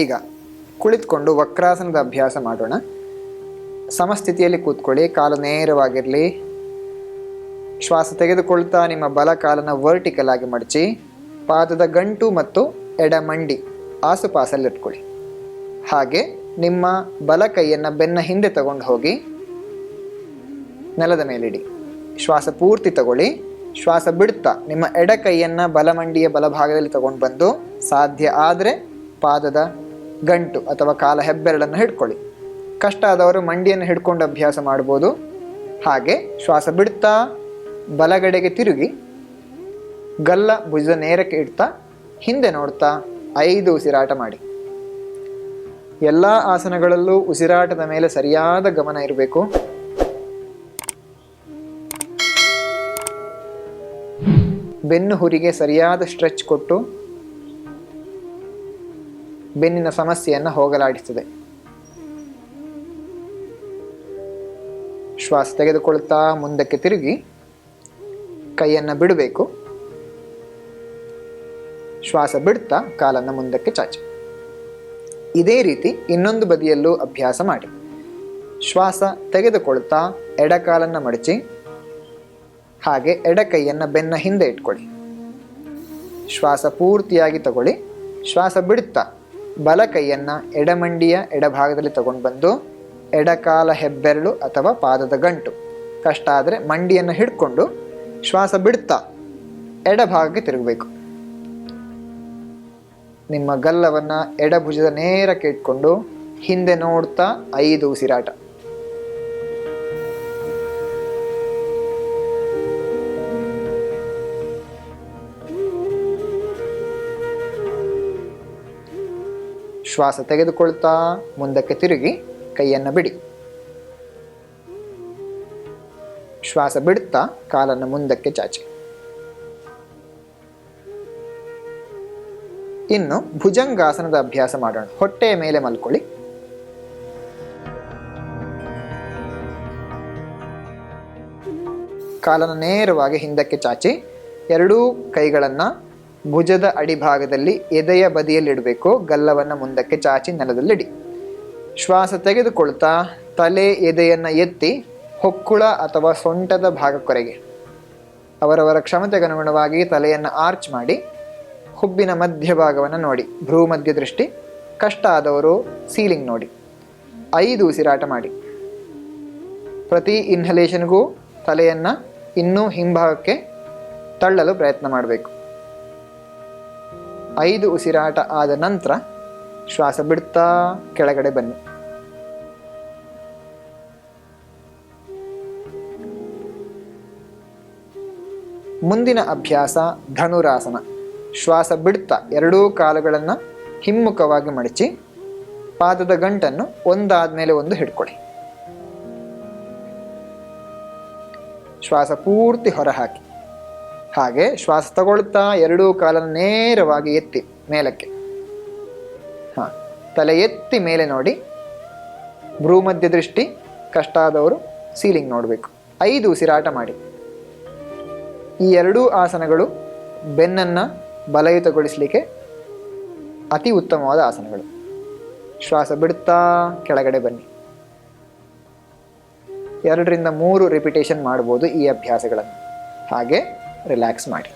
ಈಗ ಕುಳಿತುಕೊಂಡು ವಕ್ರಾಸನದ ಅಭ್ಯಾಸ ಮಾಡೋಣ. ಸಮಸ್ಥಿತಿಯಲ್ಲಿ ಕೂತ್ಕೊಳ್ಳಿ, ಕಾಲು ನೇರವಾಗಿರಲಿ. ಶ್ವಾಸ ತೆಗೆದುಕೊಳ್ತಾ ನಿಮ್ಮ ಬಲ ಕಾಲನ್ನು ವರ್ಟಿಕಲ್ ಆಗಿ ಮಡಚಿ, ಪಾದದ ಗಂಟು ಮತ್ತು ಎಡ ಮಂಡಿ ಆಸುಪಾಸಲ್ಲಿಟ್ಕೊಳ್ಳಿ ಹಾಗೆ ನಿಮ್ಮ ಬಲ ಕೈಯನ್ನು ಬೆನ್ನ ಹಿಂದೆ ತಗೊಂಡು ಹೋಗಿ, ನೆಲದ ಮೇಲಿಡಿ. ಶ್ವಾಸ ಪೂರ್ತಿ ತಗೊಳ್ಳಿ. ಶ್ವಾಸ ಬಿಡುತ್ತಾ ನಿಮ್ಮ ಎಡ ಕೈಯನ್ನು ಬಲಮಂಡಿಯ ಬಲಭಾಗದಲ್ಲಿ ತಗೊಂಡು ಬಂದು ಸಾಧ್ಯ ಆದರೆ ಪಾದದ ಗಂಟು ಅಥವಾ ಕಾಲ ಹೆಬ್ಬೆರಳನ್ನು ಹಿಡ್ಕೊಳ್ಳಿ. ಕಷ್ಟ ಆದವರು ಮಂಡಿಯನ್ನು ಹಿಡ್ಕೊಂಡು ಅಭ್ಯಾಸ ಮಾಡ್ಬೋದು. ಹಾಗೆ ಶ್ವಾಸ ಬಿಡ್ತಾ, ಬಲಗಡೆಗೆ ತಿರುಗಿ, ಗಲ್ಲ ಭುಜದ ನೇರಕ್ಕೆ ಇಡ್ತಾ, ಹಿಂದೆ ನೋಡ್ತಾ, ಐದು ಉಸಿರಾಟ ಮಾಡಿ. ಎಲ್ಲ ಆಸನಗಳಲ್ಲೂ ಉಸಿರಾಟದ ಮೇಲೆ ಸರಿಯಾದ ಗಮನ ಇರಬೇಕು. ಬೆನ್ನು ಹುರಿಗೆ ಸರಿಯಾದ ಸ್ಟ್ರೆಚ್ ಕೊಟ್ಟು ಬೆನ್ನಿನ ಸಮಸ್ಯೆಯನ್ನು ಹೋಗಲಾಡಿಸುತ್ತದೆ ಶ್ವಾಸ ತೆಗೆದುಕೊಳ್ತಾ ಮುಂದಕ್ಕೆ ತಿರುಗಿ, ಕೈಯನ್ನು ಬಿಡಬೇಕು. ಶ್ವಾಸ ಬಿಡ್ತಾ ಕಾಲನ್ನು ಮುಂದಕ್ಕೆ ಚಾಚಿ. ಇದೇ ರೀತಿ ಇನ್ನೊಂದು ಬದಿಯಲ್ಲೂ ಅಭ್ಯಾಸ ಮಾಡಿ. ಶ್ವಾಸ ತೆಗೆದುಕೊಳ್ತಾ ಎಡಕಾಲನ್ನು ಮಡಚಿ, ಹಾಗೆ ಎಡ ಕೈಯನ್ನು ಬೆನ್ನ ಹಿಂದೆ ಇಟ್ಕೊಳ್ಳಿ. ಶ್ವಾಸ ಪೂರ್ತಿಯಾಗಿ ತಗೊಳ್ಳಿ. ಶ್ವಾಸ ಬಿಡುತ್ತಾ ಬಲ ಕೈಯನ್ನು ಎಡಮಂಡಿಯ ಎಡಭಾಗದಲ್ಲಿ ತಗೊಂಡು ಬಂದು ಎಡಕಾಲ ಹೆಬ್ಬೆರಳು ಅಥವಾ ಪಾದದ ಗಂಟು. ಕಷ್ಟ ಆದರೆ ಮಂಡಿಯನ್ನು ಹಿಡ್ಕೊಂಡು ಶ್ವಾಸ ಬಿಡ್ತಾ ಎಡಭಾಗಕ್ಕೆ ತಿರುಗಬೇಕು. ನಿಮ್ಮ ಗಲ್ಲವನ್ನು ಎಡಭುಜದ ನೇರಕ್ಕೆ ಇಟ್ಕೊಂಡು ಹಿಂದೆ ನೋಡ್ತಾ ಐದು ಉಸಿರಾಟ. ಶ್ವಾಸ ತೆಗೆದುಕೊಳ್ತಾ ಮುಂದಕ್ಕೆ ತಿರುಗಿ ಕೈಯನ್ನು ಬಿಡಿ. ಶ್ವಾಸ ಬಿಡುತ್ತಾ ಕಾಲನ್ನು ಮುಂದಕ್ಕೆ ಚಾಚಿ. ಇನ್ನು ಭುಜಂಗಾಸನದ ಅಭ್ಯಾಸ ಮಾಡೋಣ. ಹೊಟ್ಟೆಯ ಮೇಲೆ ಮಲ್ಕೊಳ್ಳಿ. ಕಾಲನ್ನು ನೇರವಾಗಿ ಹಿಂದಕ್ಕೆ ಚಾಚಿ. ಎರಡೂ ಕೈಗಳನ್ನು ಭುಜದ ಅಡಿಭಾಗದಲ್ಲಿ ಎದೆಯ ಬದಿಯಲ್ಲಿಡಬೇಕು, ಗಲ್ಲವನ್ನು ಮುಂದಕ್ಕೆ ಚಾಚಿ ನೆಲದಲ್ಲಿಡಿ. ಶ್ವಾಸ ತೆಗೆದುಕೊಳ್ತಾ ತಲೆ ಎದೆಯನ್ನು ಎತ್ತಿ ಹೊಕ್ಕುಳ ಅಥವಾ ಸೊಂಟದ ಭಾಗಕ್ಕೊರೆಗೆ. ಅವರವರ ಕ್ಷಮತೆಗನುಗುಣವಾಗಿ ತಲೆಯನ್ನು ಆರ್ಚ್ ಮಾಡಿ, ಹುಬ್ಬಿನ ಮಧ್ಯಭಾಗವನ್ನು ನೋಡಿ. ಭ್ರೂ ಮಧ್ಯ ದೃಷ್ಟಿ, ಕಷ್ಟ ಆದವರು ಸೀಲಿಂಗ್ ನೋಡಿ. ಐದು ಉಸಿರಾಟ ಮಾಡಿ. ಪ್ರತಿ ಇನ್ಹಲೇಷನ್ಗೂ ತಲೆಯನ್ನು ಇನ್ನೂ ಹಿಂಭಾಗಕ್ಕೆ ತಳ್ಳಲು ಪ್ರಯತ್ನ ಮಾಡಬೇಕು. ಐದು ಉಸಿರಾಟ ಆದ ನಂತರ ಶ್ವಾಸ ಬಿಡ್ತಾ ಕೆಳಗಡೆ ಬನ್ನಿ. ಮುಂದಿನ ಅಭ್ಯಾಸ ಧನುರಾಸನ. ಶ್ವಾಸ ಬಿಡ್ತಾ ಎರಡೂ ಕಾಲುಗಳನ್ನು ಹಿಮ್ಮುಖವಾಗಿ ಮಡಚಿ ಪಾದದ ಗಂಟನ್ನು ಒಂದಾದ ಮೇಲೆ ಒಂದು ಹಿಡ್ಕೊಳ್ಳಿ ಶ್ವಾಸ ಪೂರ್ತಿ ಹೊರಹಾಕಿ. ಹಾಗೆ ಶ್ವಾಸ ತಗೊಳ್ತಾ ಎರಡೂ ಕಾಲನ್ನು ನೇರವಾಗಿ ಎತ್ತಿ ಮೇಲಕ್ಕೆ. ಹಾಂ, ತಲೆ ಎತ್ತಿ ಮೇಲೆ ನೋಡಿ. ಭ್ರೂಮಧ್ಯ ದೃಷ್ಟಿ ಕಷ್ಟ ಆದವರು ಸೀಲಿಂಗ್ ನೋಡಬೇಕು. ಐದು ಉಸಿರಾಟ ಮಾಡಿ. ಈ ಎರಡೂ ಆಸನಗಳು ಬೆನ್ನನ್ನು ಬಲಯುತಗೊಳಿಸಲಿಕ್ಕೆ ಅತಿ ಉತ್ತಮವಾದ ಆಸನಗಳು. ಶ್ವಾಸ ಬಿಡ್ತಾ ಕೆಳಗಡೆ ಬನ್ನಿ. ಎರಡರಿಂದ ಮೂರು ರಿಪಿಟೇಷನ್ ಮಾಡ್ಬೋದು ಈ ಅಭ್ಯಾಸಗಳನ್ನು. ಹಾಗೆ ರಿಲ್ಯಾಕ್ಸ್ ಮಾಡಿ